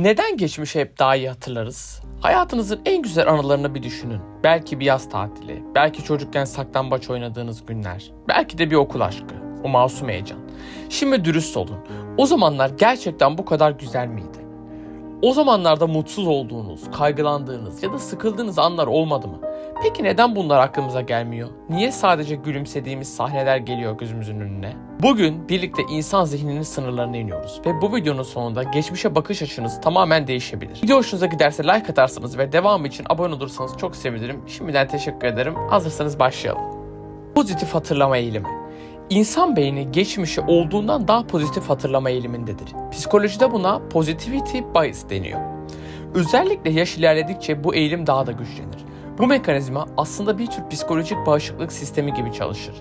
Neden geçmişi hep daha iyi hatırlarız? Hayatınızın en güzel anılarını bir düşünün. Belki bir yaz tatili, belki çocukken saklambaç oynadığınız günler, belki de bir okul aşkı, o masum heyecan. Şimdi dürüst olun. O zamanlar gerçekten bu kadar güzel miydi? O zamanlarda mutsuz olduğunuz, kaygılandığınız ya da sıkıldığınız anlar olmadı mı? Peki neden bunlar aklımıza gelmiyor? Niye sadece gülümsediğimiz sahneler geliyor gözümüzün önüne? Bugün birlikte insan zihninin sınırlarına iniyoruz ve bu videonun sonunda geçmişe bakış açınız tamamen değişebilir. Video hoşunuza giderse like atarsınız ve devamı için abone olursanız çok sevinirim. Şimdiden teşekkür ederim. Hazırsanız başlayalım. Pozitif hatırlama eğilimi. İnsan beyni geçmişi olduğundan daha pozitif hatırlama eğilimindedir. Psikolojide buna positivity bias deniyor. Özellikle yaş ilerledikçe bu eğilim daha da güçlenir. Bu mekanizma aslında bir tür psikolojik bağışıklık sistemi gibi çalışır.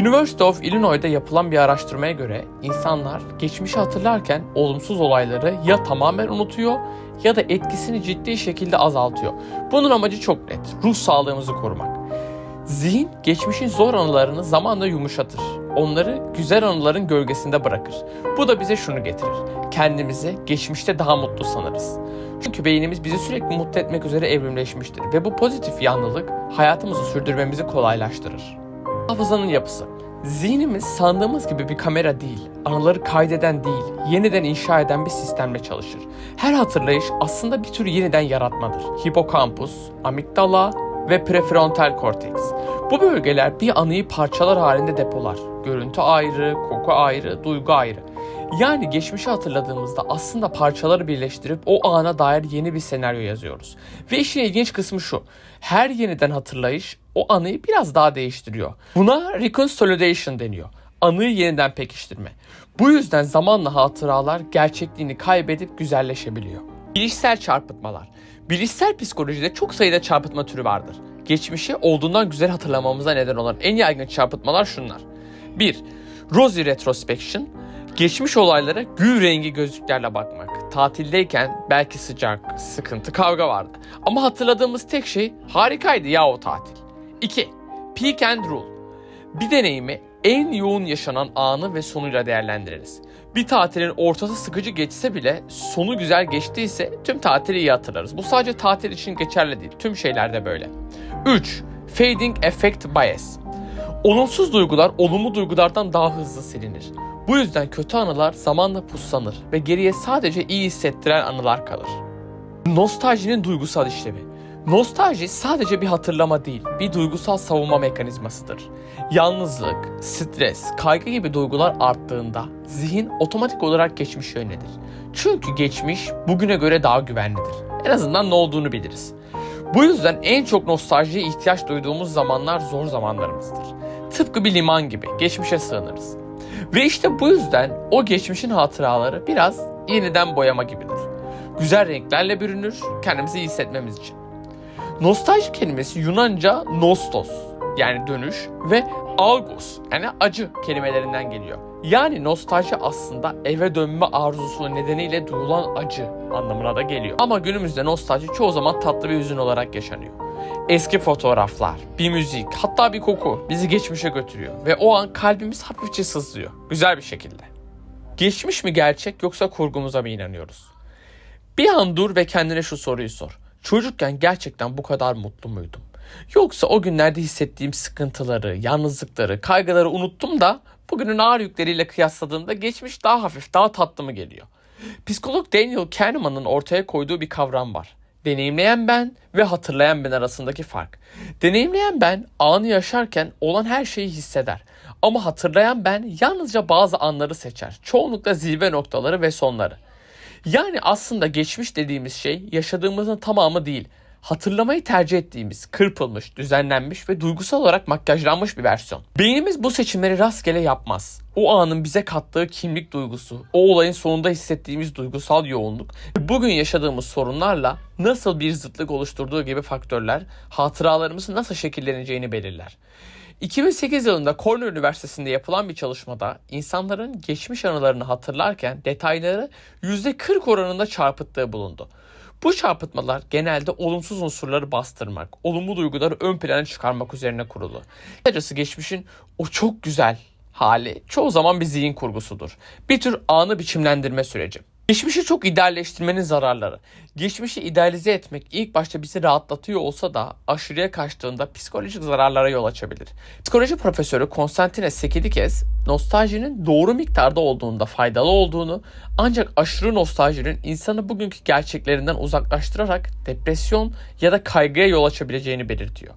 University of Illinois'da yapılan bir araştırmaya göre insanlar geçmişi hatırlarken olumsuz olayları ya tamamen unutuyor ya da etkisini ciddi şekilde azaltıyor. Bunun amacı çok net. Ruh sağlığımızı korumak. Zihin geçmişin zor anılarını zamanla yumuşatır. Onları güzel anıların gölgesinde bırakır. Bu da bize şunu getirir. Kendimizi geçmişte daha mutlu sanırız. Çünkü beynimiz bizi sürekli mutlu etmek üzere evrimleşmiştir ve bu pozitif yanlılık hayatımızı sürdürmemizi kolaylaştırır. Hafızanın yapısı. Zihnimiz sandığımız gibi bir kamera değil, anıları kaydeden değil, yeniden inşa eden bir sistemle çalışır. Her hatırlayış aslında bir tür yeniden yaratmadır. Hipokampus, amigdala ve prefrontal korteks. Bu bölgeler bir anıyı parçalar halinde depolar. Görüntü ayrı, koku ayrı, duygu ayrı. Yani geçmişi hatırladığımızda aslında parçaları birleştirip o ana dair yeni bir senaryo yazıyoruz. Ve işin ilginç kısmı şu. Her yeniden hatırlayış o anıyı biraz daha değiştiriyor. Buna reconsolidation deniyor. Anıyı yeniden pekiştirme. Bu yüzden zamanla hatıralar gerçekliğini kaybedip güzelleşebiliyor. Bilişsel çarpıtmalar. Bilişsel psikolojide çok sayıda çarpıtma türü vardır. Geçmişi olduğundan güzel hatırlamamıza neden olan en yaygın çarpıtmalar şunlar. 1. Rosy Retrospection Geçmiş olaylara gül rengi gözlüklerle bakmak. Tatildeyken belki sıcak, sıkıntı, kavga vardı. Ama hatırladığımız tek şey harikaydı ya o tatil. 2. Peak and Rule Bir deneyimi en yoğun yaşanan anı ve sonuyla değerlendiririz. Bir tatilin ortası sıkıcı geçse bile sonu güzel geçtiyse tüm tatili iyi hatırlarız. Bu sadece tatil için geçerli değil. Tüm şeylerde böyle. 3. Fading Effect Bias Olumsuz duygular olumlu duygulardan daha hızlı silinir. Bu yüzden kötü anılar zamanla puslanır ve geriye sadece iyi hissettiren anılar kalır. Nostaljinin duygusal işlevi. Nostalji sadece bir hatırlama değil, bir duygusal savunma mekanizmasıdır. Yalnızlık, stres, kaygı gibi duygular arttığında zihin otomatik olarak geçmişe yönelir. Çünkü geçmiş bugüne göre daha güvenlidir. En azından ne olduğunu biliriz. Bu yüzden en çok nostaljiye ihtiyaç duyduğumuz zamanlar zor zamanlarımızdır. Tıpkı bir liman gibi geçmişe sığınırız. Ve işte bu yüzden o geçmişin hatıraları biraz yeniden boyama gibidir. Güzel renklerle bürünür kendimizi iyi hissetmemiz için. Nostalji kelimesi Yunanca nostos yani dönüş ve algos yani acı kelimelerinden geliyor. Yani nostalji aslında eve dönme arzusu nedeniyle duyulan acı anlamına da geliyor. Ama günümüzde nostalji çoğu zaman tatlı bir hüzün olarak yaşanıyor. Eski fotoğraflar, bir müzik, hatta bir koku bizi geçmişe götürüyor ve o an kalbimiz hafifçe sızlıyor. Güzel bir şekilde. Geçmiş mi gerçek yoksa kurgumuza mı inanıyoruz? Bir an dur ve kendine şu soruyu sor. Çocukken gerçekten bu kadar mutlu muydum? Yoksa o günlerde hissettiğim sıkıntıları, yalnızlıkları, kaygıları unuttum da bugünün ağır yükleriyle kıyasladığımda geçmiş daha hafif, daha tatlı mı geliyor? Psikolog Daniel Kahneman'ın ortaya koyduğu bir kavram var. Deneyimleyen ben ve hatırlayan ben arasındaki fark. Deneyimleyen ben anı yaşarken olan her şeyi hisseder. Ama hatırlayan ben yalnızca bazı anları seçer. Çoğunlukla zirve noktaları ve sonları. Yani aslında geçmiş dediğimiz şey yaşadığımızın tamamı değil. Hatırlamayı tercih ettiğimiz, kırpılmış, düzenlenmiş ve duygusal olarak makyajlanmış bir versiyon. Beynimiz bu seçimleri rastgele yapmaz. O anın bize kattığı kimlik duygusu, o olayın sonunda hissettiğimiz duygusal yoğunluk, bugün yaşadığımız sorunlarla nasıl bir zıtlık oluşturduğu gibi faktörler hatıralarımızın nasıl şekilleneceğini belirler. 2008 yılında Cornell Üniversitesi'nde yapılan bir çalışmada insanların geçmiş anılarını hatırlarken detayları %40 oranında çarpıttığı bulundu. Bu çarpıtmalar genelde olumsuz unsurları bastırmak, olumlu duyguları ön plana çıkarmak üzerine kurulu. Kısacası geçmişin o çok güzel hali çoğu zaman bir zihin kurgusudur. Bir tür anı biçimlendirme süreci. Geçmişi çok idealleştirmenin zararları. Geçmişi idealize etmek ilk başta bizi rahatlatıyor olsa da aşırıya kaçtığında psikolojik zararlara yol açabilir. Psikoloji profesörü Konstantinos Sekidikes, nostaljinin doğru miktarda olduğunda faydalı olduğunu ancak aşırı nostaljinin insanı bugünkü gerçeklerinden uzaklaştırarak depresyon ya da kaygıya yol açabileceğini belirtiyor.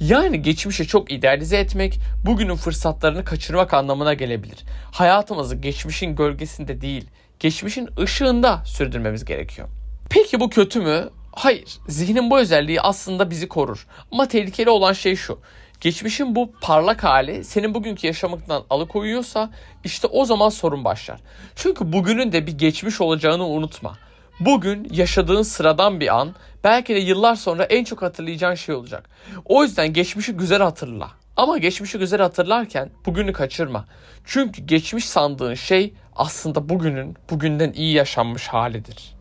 Yani geçmişi çok idealize etmek, bugünün fırsatlarını kaçırmak anlamına gelebilir. Hayatımızı geçmişin gölgesinde değil, geçmişin ışığında sürdürmemiz gerekiyor. Peki bu kötü mü? Hayır. Zihnin bu özelliği aslında bizi korur. Ama tehlikeli olan şey şu. Geçmişin bu parlak hali senin bugünkü yaşamaktan alıkoyuyorsa işte o zaman sorun başlar. Çünkü bugünün de bir geçmiş olacağını unutma. Bugün yaşadığın sıradan bir an belki de yıllar sonra en çok hatırlayacağın şey olacak. O yüzden geçmişi güzel hatırla. Ama geçmişi güzel hatırlarken bugünü kaçırma. Çünkü geçmiş sandığın şey aslında bugünün bugünden iyi yaşanmış halidir.